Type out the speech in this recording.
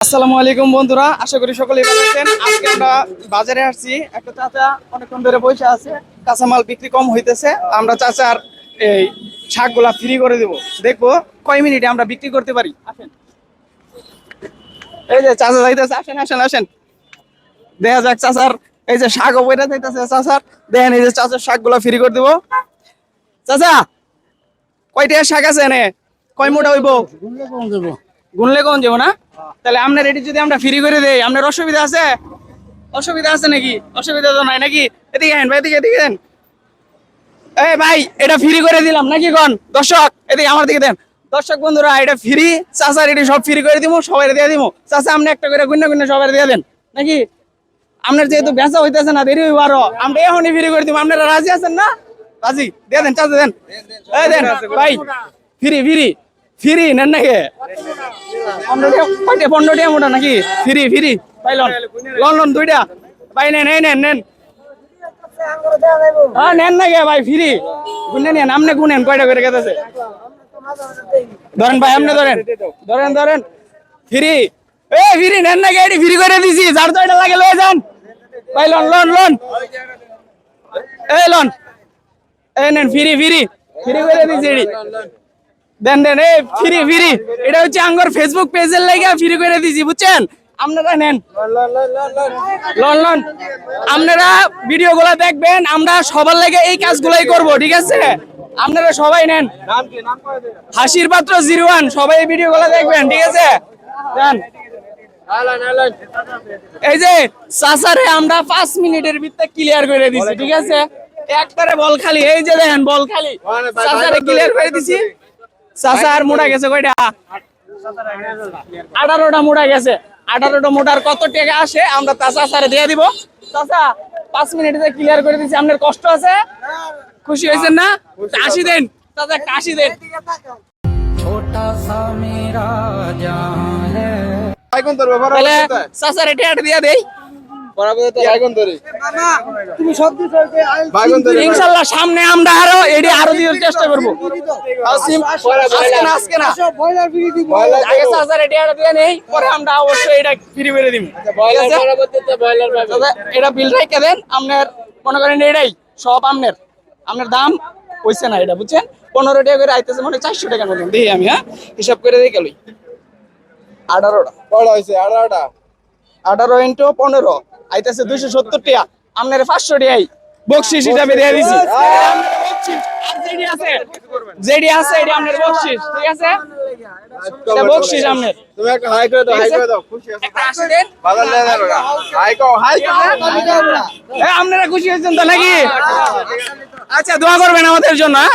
আসসালামু আলাইকুম বন্ধুরা, আশা করি সকলেই ভালো আছেন। আজকে আমরা বাজারে আসছি। একটা চাচা অনেকক্ষণ ধরে বসে আছে, কাঁচামাল বিক্রি কম হইতেছে। আমরা চাচার এই শাকগুলা ফ্রি করে দেব। দেখব কয় মিনিটে আমরা বিক্রি করতে পারি। আসেন। এই যে চাচা যাইতেছে, আসেন আসেন আসেন। দেখা যাক চাচার এই যে শাক বইটা যাইতেছে চাচার। দেখেন এই যে চাচার শাকগুলা ফ্রি করে দেবো। চাচা, কয়টা শাক আছে এনে? কয় মোটা হইব। গুনলে কোন যাব না? তাহলে আপনার এটি যদি আমরা ফ্রি করে দেই, আপনার অসুবিধা আছে? অসুবিধা আছে নাকি? অসুবিধা তো নাই নাকি? এদিকে আহেন ভাই, এদিকে এদিকে দেন। এই ভাই, এটা ফ্রি করে দিলাম নাকি কোন? দর্শক, এদিকে আমার দিকে দেন। দর্শক বন্ধুরা, এটা ফ্রি চাচার এটি সব ফ্রি করে দিব সবাই দিয়ে দিব চাচা, আপনি একটা করে গুন্না গুন্না সবাই দিয়ে দেন। নাকি? আপনার যেহেতু বেচা হইতেছে না, দেরি হইব আরও। আমরা এখনই ফ্রি করে দিব আপনারা রাজি আছেন না? রাজি। দিয়ে দেন, চাচা দেন। দেন, ভাই ফ্রি ফ্রি ফ্রি, নেন নাকি? পনেরোটা পনেরোটা মোটা নাকি? Free free. পাই লন। লন লন, দুইটা। ভাই নেন, এই নেন নেন। হ্যাঁ নেন না গে ভাই ফ্রি। গুনে নেন আপনি গুনেন কয়টা করে গেছে? ধরেন ভাই আপনি ধরেন। ধরেন ধরেন। ফ্রি। এ, ফ্রি, নেন না গে এটি ফ্রি করে দিছি। যার তো লাগে, লয়ে যান। ভাই লন লন লন। এই লন। এই নেন, ফ্রি ফ্রি। ফ্রি করে দিছি এটি। দেন দেন, এই ফ্রি ফ্রি। এটা হচ্ছে আঙ্গর ফেসবুক পেজের লাগে ফ্রি করে দিছি, বুঝছেন? আপনারা নেন। Loan loan. আপনারা ভিডিও গুলা দেখবেন, আমরা সবার লাগে এই কাজগুলাই করব, ঠিক আছে? আপনারা সবাই নেন। হাসির পাত্র জিরো ওয়ান, সবাই এই ভিডিও গুলা দেখবেন, ঠিক আছে? দেন। এই যে সাসারে আমরা পাঁচ মিনিটের ভিতরে ক্লিয়ার করে দিছি, ঠিক আছে? একবারে বল খালি, এই যে দেখেন, বল খালি। সাসারে ক্লিয়ার করে দিছি। চাচা আর মোটা গেছে কয়টা? আঠারোটা মোটা গেছে। আঠারোটা মোটার কত টাকা আসে আমরা তা চাচারে দিয়ে দিব। চাচা পাঁচ মিনিটে ক্লিয়ার করে দিচ্ছি আপনার কষ্ট আছে? খুশি হয়েছেন না? কাশি দেন। চাচা কাশি দেন। আইকন ইনশাল্লাহ সামনে আমরা আরও এটি আরও দিয়ে চেষ্টা করব। আজকে না পরে আমরা অবশ্যই এটা ফ্রি দিব। এটা বিল দেন আপনার মনে করেন এটাই সব আপনার। আপনার দাম হইছে না এটা বুঝছেন? পনেরো টাকা করে আইতেছে মানে চারশো টাকার মতন। দিই আমি হ্যাঁ? হিসাব করে দিই গেলই আঠারোটা। বড় হয়েছে আড়াটা আঠারো ইন্টু পনেরো। আইতেছে দুইশো সত্তর টিয়া। আপনার পাঁচশো টাকাই বকশিস হিসাবে দিয়ে দিছি। আপনার বকশিস। আর যেটি আছে যেটি আপনার বকশিস ঠিক আছে? এটা বকশিস আপনার তুমি একটা হাই করে দাও হাই করে দাও খুশি আছে? একটা আসি দেন। বাজার লে দাও হাই কো হাই করে। এ, আপনারা খুশি হয়েছেন তো নাকি? আচ্ছা দোয়া করবেন আমাদের জন্য হ্যাঁ?